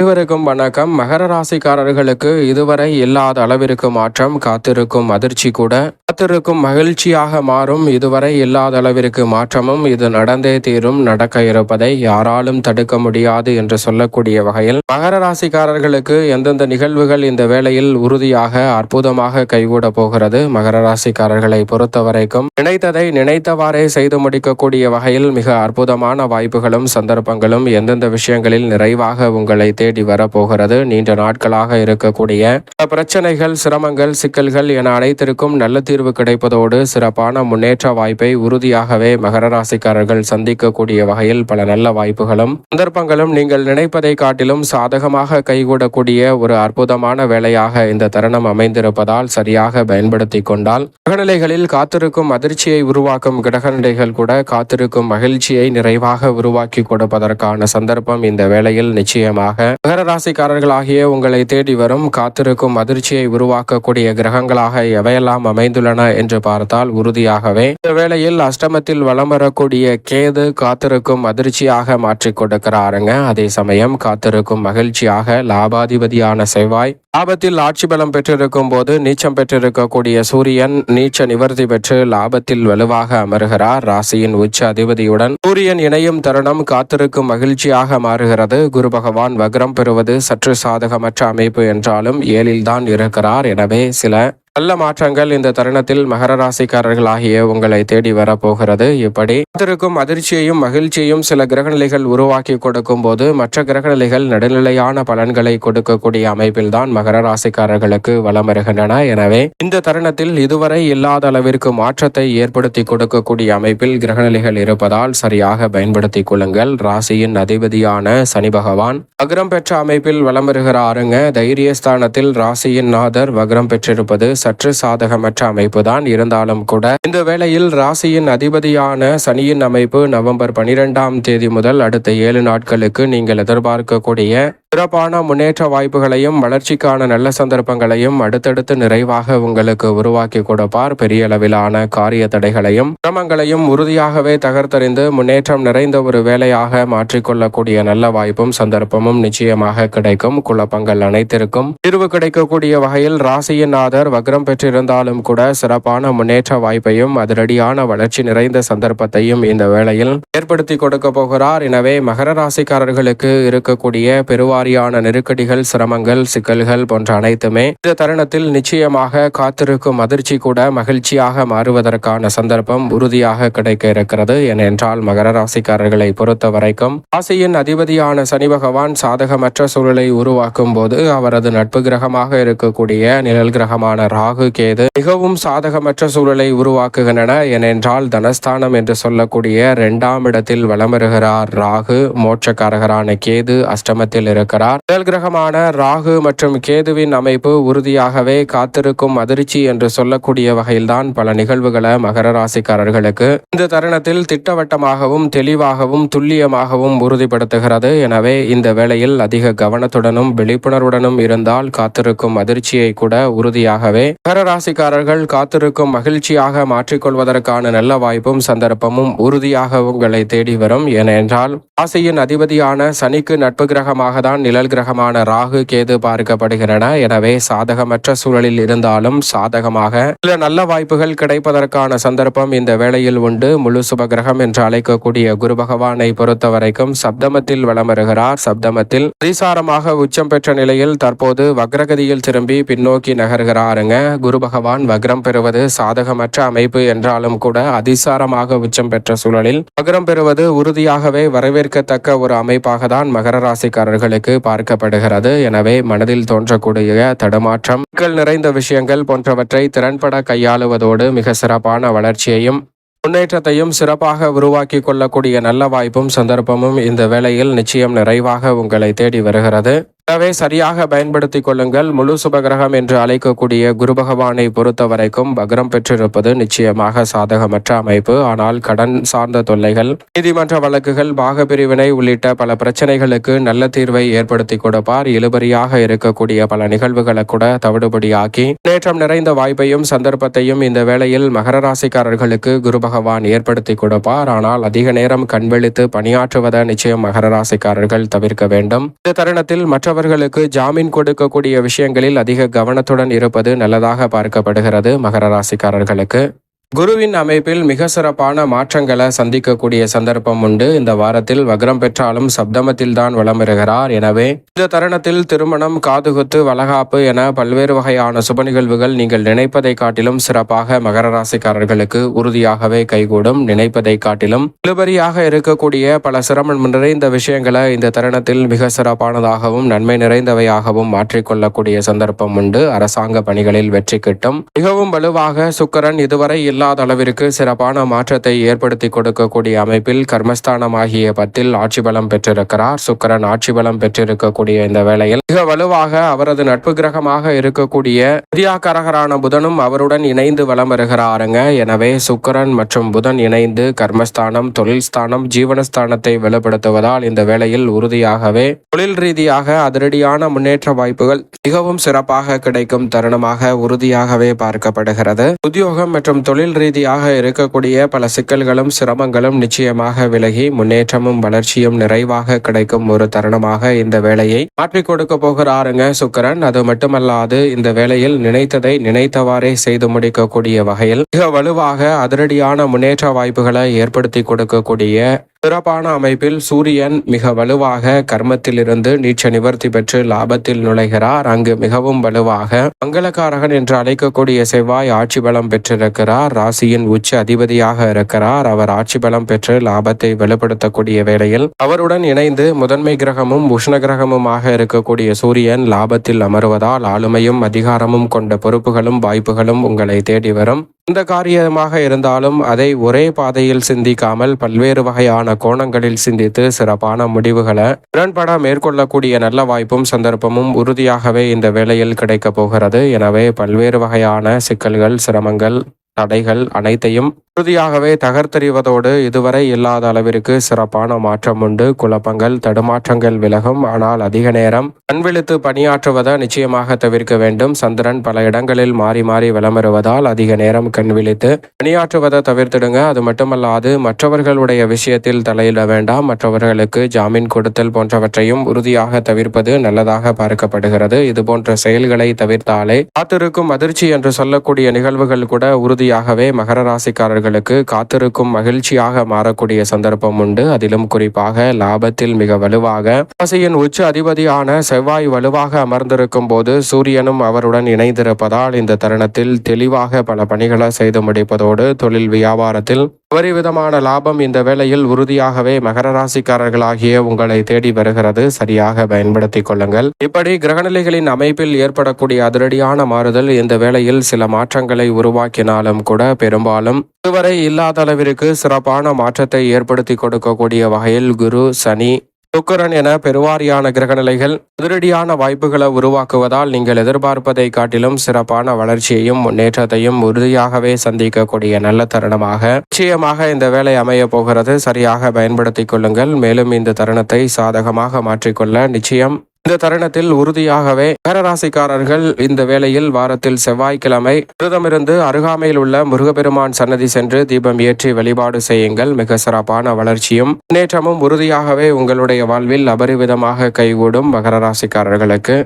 அனைவருக்கும் வணக்கம். மகர ராசிக்காரர்களுக்கு இதுவரை இல்லாத அளவிற்கு மாற்றம் காத்திருக்கும் அதிர்ச்சி கூட. காத்திருக்கும் மகிழ்ச்சியாக மாறும். இதுவரை இல்லாத அளவிற்கு மாற்றமும் இது நடந்தே தீரும். நடக்க இருப்பதை யாராலும் தடுக்க முடியாது என்று சொல்லக்கூடிய வகையில் மகர ராசிக்காரர்களுக்கு எந்தெந்த நிகழ்வுகள் இந்த வேளையில் உறுதியாக அற்புதமாக கைகூட போகிறது? மகர ராசிக்காரர்களை பொறுத்த வரைக்கும் நினைத்ததை நினைத்தவாறே செய்து முடிக்கக்கூடிய வகையில் மிக அற்புதமான வாய்ப்புகளும் சந்தர்ப்பங்களும் எந்தெந்த விஷயங்களில் நிறைவாக உங்களை தேடி வரப்போகிறது. நீண்ட நாட்களாக இருக்கக்கூடிய பிரச்சனைகள் சிரமங்கள் சிக்கல்கள் என அனைத்திற்கும் நல்ல தீர்வு கிடைப்பதோடு சிறப்பான முன்னேற்ற வாய்ப்பை உறுதியாகவே மகர ராசிக்காரர்கள் சந்திக்கக்கூடிய வகையில் பல நல்ல வாய்ப்புகளும் சந்தர்ப்பங்களும் நீங்கள் நினைப்பதை காட்டிலும் சாதகமாக கைகூடக்கூடிய ஒரு அற்புதமான வேலையாக இந்த தருணம் அமைந்திருப்பதால் சரியாக பயன்படுத்தி கொண்டால் கிரகநிலைகளில் காத்திருக்கும் அதிர்ச்சியை உருவாக்கும் கிரகநிலைகள் கூட காத்திருக்கும் மகிழ்ச்சியை நிறைவாக உருவாக்கி கொடுப்பதற்கான சந்தர்ப்பம் இந்த வேளையில் நிச்சயமாக மகர ராசிக்காரர்களாகிய உங்களை தேடி வரும் காத்திருக்கும் அதிர்ச்சியை உருவாக்கக்கூடிய கிரகங்களாக எவையெல்லாம் அமைந்துள்ளன என்று பார்த்தால் உறுதியாகவே இந்த வேளையில் அஷ்டமத்தில் வலம் வரக்கூடிய கேது காத்திருக்கும் அதிர்ச்சியாக மாற்றி கொடுக்கிறாருங்க. அதே சமயம் காத்திருக்கும் மகிழ்ச்சியாக லாபாதிபதியான செவ்வாய் லாபத்தில் ஆட்சி பலம் பெற்றிருக்கும் போது நீச்சம் பெற்றிருக்கக்கூடிய சூரியன் நீச்ச நிவர்த்தி பெற்று லாபத்தில் வலுவாக அமர்கிறார். ராசியின் உச்ச அதிபதியுடன் சூரியன் இணையும் தருணம் காத்திருக்கும் மகிழ்ச்சியாக மாறுகிறது. குரு பகவான் வக்ரம் பெறுவது சற்று சாதகமற்ற அமைப்பு என்றாலும் ஏழில்தான் இருக்கிறார். எனவே சில நல்ல மாற்றங்கள் இந்த தருணத்தில் மகர ராசிக்காரர்கள் ஆகிய உங்களை தேடி வரப்போகிறது. இப்படி காத்திருக்கும் அதிர்ச்சியையும் மகிழ்ச்சியையும் சில கிரகநிலைகள் உருவாக்கி கொடுக்கும் போது மற்ற கிரகநிலைகள் நடுநிலையான பலன்களை கொடுக்கக்கூடிய அமைப்பில்தான் மகர ராசிக்காரர்களுக்கு வலம் வருகின்றன. எனவே இந்த தருணத்தில் இதுவரை இல்லாத அளவிற்கு மாற்றத்தை ஏற்படுத்தி கொடுக்கக்கூடிய அமைப்பில் கிரகநிலைகள் இருப்பதால் சரியாக பயன்படுத்திக் கொள்ளுங்கள். ராசியின் அதிபதியான சனி பகவான் வக்ரம் பெற்ற அமைப்பில் வலம் வருகிறாருங்க. தைரியஸ்தானத்தில் ராசியின் நாதர் வக்ரம் பெற்றிருப்பது சற்று சாதகமற்ற அமைப்புதான். இருந்தாலும் கூட இந்த வேளையில் ராசியின் அதிபதியான சனியின் அமைப்பு நவம்பர் பனிரெண்டாம் தேதி முதல் அடுத்த ஏழு நாட்களுக்கு நீங்கள் எதிர்பார்க்கக்கூடிய சிறப்பான முன்னேற்ற வாய்ப்புகளையும் வளர்ச்சிக்கான நல்ல சந்தர்ப்பங்களையும் அடுத்தடுத்து நிறைவாக உங்களுக்கு உருவாக்கி கொடுப்பார். பெரிய அளவிலான காரிய தடைகளையும் சிரமங்களையும் உறுதியாகவே தகர்த்தறிந்து முன்னேற்றம் நிறைந்த ஒரு வேலையாக மாற்றிக்கொள்ளக்கூடிய நல்ல வாய்ப்பும் சந்தர்ப்பமும் நிச்சயமாக கிடைக்கும். குழப்பங்கள் அனைத்திற்கும் தீர்வு கிடைக்கக்கூடிய வகையில் ராசியின் வக வக்ரம் பெற்றிருந்தாலும் கூட சிறப்பான முன்னேற்ற வாய்ப்பையும் அதிரடியான வளர்ச்சி நிறைந்த சந்தர்ப்பத்தையும் இந்த வேளையில் ஏற்படுத்தி கொடுக்க போகிறார். எனவே மகர ராசிக்காரர்களுக்கு இருக்கக்கூடிய பெருவாரியான நெருக்கடிகள் சிரமங்கள் சிக்கல்கள் போன்ற அனைத்துமே இந்த தருணத்தில் நிச்சயமாக காத்திருக்கும் அதிர்ச்சி கூட மகிழ்ச்சியாக மாறுவதற்கான சந்தர்ப்பம் உறுதியாக கிடைக்க இருக்கிறது. ஏனென்றால் மகர ராசிக்காரர்களை பொறுத்த வரைக்கும் ராசியின் அதிபதியான சனி பகவான் சாதகமற்ற சூழலை உருவாக்கும் போது அவரது நட்பு கிரகமாக இருக்கக்கூடிய நிழல் கிரகமான ராகு கேது மிகவும் சாதகமற்ற சூழலை உருவாக்குகின்றன ஏனென்றால் தனஸ்தானம் என்று சொல்லக்கூடிய இரண்டாம் இடத்தில் வலம் வருகிறார். ராகு மோட்சக்காரகரான கேது அஷ்டமத்தில் இருக்கிறார். முதல் கிரகமான ராகு மற்றும் கேதுவின் அமைப்பு உறுதியாகவே காத்திருக்கும் அதிர்ச்சி என்று சொல்லக்கூடிய வகையில்தான் பல நிகழ்வுகளை மகர ராசிக்காரர்களுக்கு இந்த தருணத்தில் திட்டவட்டமாகவும் தெளிவாகவும் துல்லியமாகவும் உறுதிப்படுத்துகிறது. எனவே இந்த வேளையில் அதிக கவனத்துடனும் விழிப்புணர்வுடனும் இருந்தால் காத்திருக்கும் அதிர்ச்சியை கூட உறுதியாகவே மகர ராசிக்காரர்கள் காத்திருக்கும் மகிழ்ச்சியாக மாற்றிக்கொள்வதற்கான நல்ல வாய்ப்பும் சந்தர்ப்பமும் உறுதியாக உங்களை தேடி வரும். ஏனென்றால் ராசியின் அதிபதியான சனிக்கு நட்பு கிரகமாக தான் நிழல் கிரகமான ராகு கேது பார்க்கப்படுகின்றன எனவே சாதகமற்ற சூழலில் இருந்தாலும் சாதகமாக சில நல்ல வாய்ப்புகள் கிடைப்பதற்கான சந்தர்ப்பம் இந்த வேளையில் உண்டு. முழு சுப கிரகம் என்று அழைக்கக்கூடிய குரு பகவானை பொறுத்த வரைக்கும் சப்தமத்தில் வளம் வருகிறார் சப்தமத்தில் அதிசாரமாக உச்சம் பெற்ற நிலையில் தற்போது வக்ரகதியில் திரும்பி பின்னோக்கி நகர்கிறாருங்க. குரு பகவான் வக்ரம் பெறுவது சாதகமற்ற அமைப்பு என்றாலும் கூட அதிசாரமாக உச்சம் பெற்ற சூழலில் வக்ரம் பெறுவது உறுதியாகவே வரவேற்கத்தக்க ஒரு அமைப்பாக தான் மகர ராசிக்காரர்களுக்கு பார்க்கப்படுகிறது. எனவே மனதில் தோன்றக்கூடிய தடுமாற்றம் நிறைந்த விஷயங்கள் போன்றவற்றை திறன்பட கையாளுவதோடு மிக சிறப்பான வளர்ச்சியையும் முன்னேற்றத்தையும் சிறப்பாக உருவாக்கி கொள்ளக்கூடிய நல்ல வாய்ப்பும் சந்தர்ப்பமும் இந்த வேளையில் நிச்சயம் நிறைவாக உங்களை தேடி வருகிறது. எனவே சரியாக பயன்படுத்திக் கொள்ளுங்கள். முழு சுபகிரகம் என்று அழைக்கக்கூடிய குரு பகவானை பொறுத்த வரைக்கும் பெற்றிருப்பது நிச்சயமாக சாதகமற்ற அமைப்பு. ஆனால் கடன் சார்ந்த தொல்லைகள் நீதிமன்ற வழக்குகள் பாக பிரிவினை உள்ளிட்ட பல பிரச்சனைகளுக்கு நல்ல தீர்வை ஏற்படுத்தி கொடுப்பார். இழுபறியாக இருக்கக்கூடிய பல நிகழ்வுகளை கூட தவிடுபடியாக்கி நேற்றம் நிறைந்த வாய்ப்பையும் சந்தர்ப்பத்தையும் இந்த வேளையில் மகர ராசிக்காரர்களுக்கு குரு பகவான் ஏற்படுத்தி கொடுப்பார். ஆனால் அதிக நேரம் கண்வெளித்து பணியாற்றுவதை நிச்சயம் மகர ராசிக்காரர்கள் தவிர்க்க வேண்டும். இந்த தருணத்தில் மற்றவர்களுக்கு ஜாமீன் கொடுக்கக்கூடிய விஷயங்களில் அதிக கவனத்துடன் இருப்பது நல்லதாக பார்க்கப்படுகிறது மகர ராசிக்காரர்களுக்கு. குருவின் அமைப்பில் மிக சிறப்பான மாற்றங்களை சந்திக்கக்கூடிய சந்தர்ப்பம் உண்டு. இந்த வாரத்தில் வக்ரம் பெற்றாலும் சப்தமத்தில் தான் வளம் வருகிறார். எனவே இந்த தருணத்தில் திருமணம் காதுகுத்து வளகாப்பு என பல்வேறு வகையான சுப நிகழ்வுகள் நீங்கள் நினைப்பதை காட்டிலும் சிறப்பாக மகர ராசிக்காரர்களுக்கு உறுதியாகவே கைகூடும். நினைப்பதை காட்டிலும் இழுபறியாக இருக்கக்கூடிய பல சிரமம் நிறைந்த விஷயங்களை இந்த தருணத்தில் மிக சிறப்பானதாகவும் நன்மை நிறைந்தவையாகவும் மாற்றிக்கொள்ளக்கூடிய சந்தர்ப்பம் உண்டு. அரசாங்க பணிகளில் வெற்றி கிட்டும். மிகவும் வலுவாக சுக்கரன் இதுவரை இல்லாத அளவிற்கு சிறப்பான மாற்றத்தை ஏற்படுத்தி கொடுக்கக்கூடிய அமைப்பில் கர்மஸ்தானம் ஆகிய பத்தில் ஆட்சி பலம் பெற்றிருக்கிறார். சுக்கரன் ஆட்சி பலம் பெற்றிருக்கக்கூடிய இந்த வேளையில் மிக வலுவாக அவரது நட்பு கிரகமாக இருக்கக்கூடிய வித்யாகரகரான புதனும் அவருடன் இணைந்து வலம் வருகிறாருங்க. எனவே சுக்கரன் மற்றும் புதன் இணைந்து கர்மஸ்தானம் தொழில் ஸ்தானம் ஜீவனஸ்தானத்தை வலுப்படுத்துவதால் இந்த வேளையில் உறுதியாகவே தொழில் ரீதியாக அதிரடியான முன்னேற்ற வாய்ப்புகள் மிகவும் சிறப்பாக கிடைக்கும் தருணமாக உறுதியாகவே பார்க்கப்படுகிறது. உத்தியோகம் மற்றும் தொழில் ரீதியாக இருக்கக்கூடிய பல சிக்கல்களும் சிரமங்களும் நிச்சயமாக விலகி முன்னேற்றமும் வளர்ச்சியும் நிறைவாக கிடைக்கும் ஒரு தருணமாக இந்த வேலையை மாற்றிக் கொடுக்கும் போகிறாருங்க சுக்கரன். அது மட்டுமல்லாது இந்த வேளையில் நினைத்ததை நினைத்தவாறே செய்து முடிக்கக்கூடிய வகையில் மிக வலுவாக அதிரடியான முன்னேற்ற வாய்ப்புகளை ஏற்படுத்தி கொடுக்கக்கூடிய சிறப்பான அமைப்பில் சூரியன் மிக வலுவாக கர்மத்திலிருந்து நீச்ச நிவர்த்தி பெற்று லாபத்தில் நுழைகிறார். அங்கு மிகவும் வலுவாக மங்களக்காரகன் என்று அழைக்கக்கூடிய செவ்வாய் ஆட்சி பலம் பெற்றிருக்கிறார். ராசியின் உச்ச அதிபதியாக இருக்கிறார். அவர் ஆட்சி பலம் பெற்று லாபத்தை வெளிப்படுத்தக்கூடிய வேளையில் அவருடன் இணைந்து முதன்மை கிரகமும் உஷ்ண கிரகமுமாக இருக்கக்கூடிய சூரியன் லாபத்தில் அமருவதால் ஆளுமையும் அதிகாரமும் கொண்ட பொறுப்புகளும் வாய்ப்புகளும் உங்களை தேடி வரும். எந்த காரியமாக இருந்தாலும் அதை ஒரே பாதையில் சிந்திக்காமல் பல்வேறு வகையான கோணங்களில் சிந்தித்து சிறப்பான முடிவுகளை திறன்பட மேற்கொள்ளக்கூடிய நல்ல வாய்ப்பும் சந்தர்ப்பமும் உறுதியாகவே இந்த வேளையில் கிடைக்கப் போகிறது. எனவே பல்வேறு வகையான சிக்கல்கள் சிரமங்கள் தடைகள் அனைத்தையும் உறுதியாகவே தகர்த்தெறிவதோடு இதுவரை இல்லாத அளவிற்கு சிறப்பான மாற்றம் உண்டு. குழப்பங்கள் தடுமாற்றங்கள் விலகும். ஆனால் அதிக நேரம் கண்விழித்து பணியாற்றுவதை நிச்சயமாக தவிர்க்க வேண்டும். சந்திரன் பல இடங்களில் மாறி மாறி விளம்பருவதால் அதிக நேரம் கண்விழித்து பணியாற்றுவதை தவிர்த்திடுங்க. அது மட்டுமல்லாது மற்றவர்களுடைய விஷயத்தில் தலையிட வேண்டாம். மற்றவர்களுக்கு ஜாமீன் கொடுத்தல் போன்றவற்றையும் உறுதியாக தவிர்ப்பது நல்லதாக பார்க்கப்படுகிறது. இது போன்ற செயல்களை தவிர்த்தாலே காத்திருக்கும் அதிர்ச்சி என்று சொல்லக்கூடிய நிகழ்வுகள் கூட உறுதியாகவே மகர ராசிக்காரர்களுக்கு காத்திருக்கும் மகிழ்ச்சியாக மாறக்கூடிய சந்தர்ப்பம் உண்டு. அதிலும் குறிப்பாக லாபத்தில் மிக வலுவாக ராசியின் உச்ச அதிபதியான செவ்வாய் வலுவாக அமர்ந்திருக்கும் போது சூரியனும் அவருடன் இணைந்திருப்பதால் இந்த தருணத்தில் தெளிவாக பல பணிகளை செய்து முடிப்பதோடு தொழில் வியாபாரத்தில் விதமான லாபம் இந்த வேளையில் உறுதியாகவே மகர ராசிக்காரர்களாகிய உங்களை தேடி வருகிறது. சரியாக பயன்படுத்திக் கொள்ளுங்கள். இப்படி கிரகநிலைகளின் அமைப்பில் ஏற்படக்கூடிய அதிரடியான மாறுதல் இந்த வேளையில் சில மாற்றங்களை உருவாக்கினாலும் கூட பெரும்பாலும் இதுவரை இல்லாத அளவிற்கு சிறப்பான மாற்றத்தை ஏற்படுத்தி கொடுக்கக்கூடிய வகையில் குரு சனி சுக்கரன் என பெருவாரியான கிரகநிலைகள் அதிரடியான வாய்ப்புகளை உருவாக்குவதால் நீங்கள் எதிர்பார்ப்பதை காட்டிலும் சிறப்பான வளர்ச்சியையும் முன்னேற்றத்தையும் உறுதியாகவே சந்திக்கக்கூடிய நல்ல தருணமாக நிச்சயமாக இந்த வேலை அமைய போகிறது. சரியாக பயன்படுத்திக் கொள்ளுங்கள். மேலும் இந்த தருணத்தை சாதகமாக மாற்றிக்கொள்ள நிச்சயம் இந்த தருணத்தில் உறுதியாகவே மகரராசிக்காரர்கள் இந்த வேளையில் வாரத்தில் செவ்வாய்க்கிழமை விரதமிருந்து அருகாமையில் உள்ள முருகப்பெருமான் சன்னதி சென்று தீபம் ஏற்றி வழிபாடு செய்யுங்கள். மிக சிறப்பான வளர்ச்சியும் முன்னேற்றமும் உறுதியாகவே உங்களுடைய வாழ்வில் அபரிவிதமாக கைகூடும் மகர ராசிக்காரர்களுக்கு.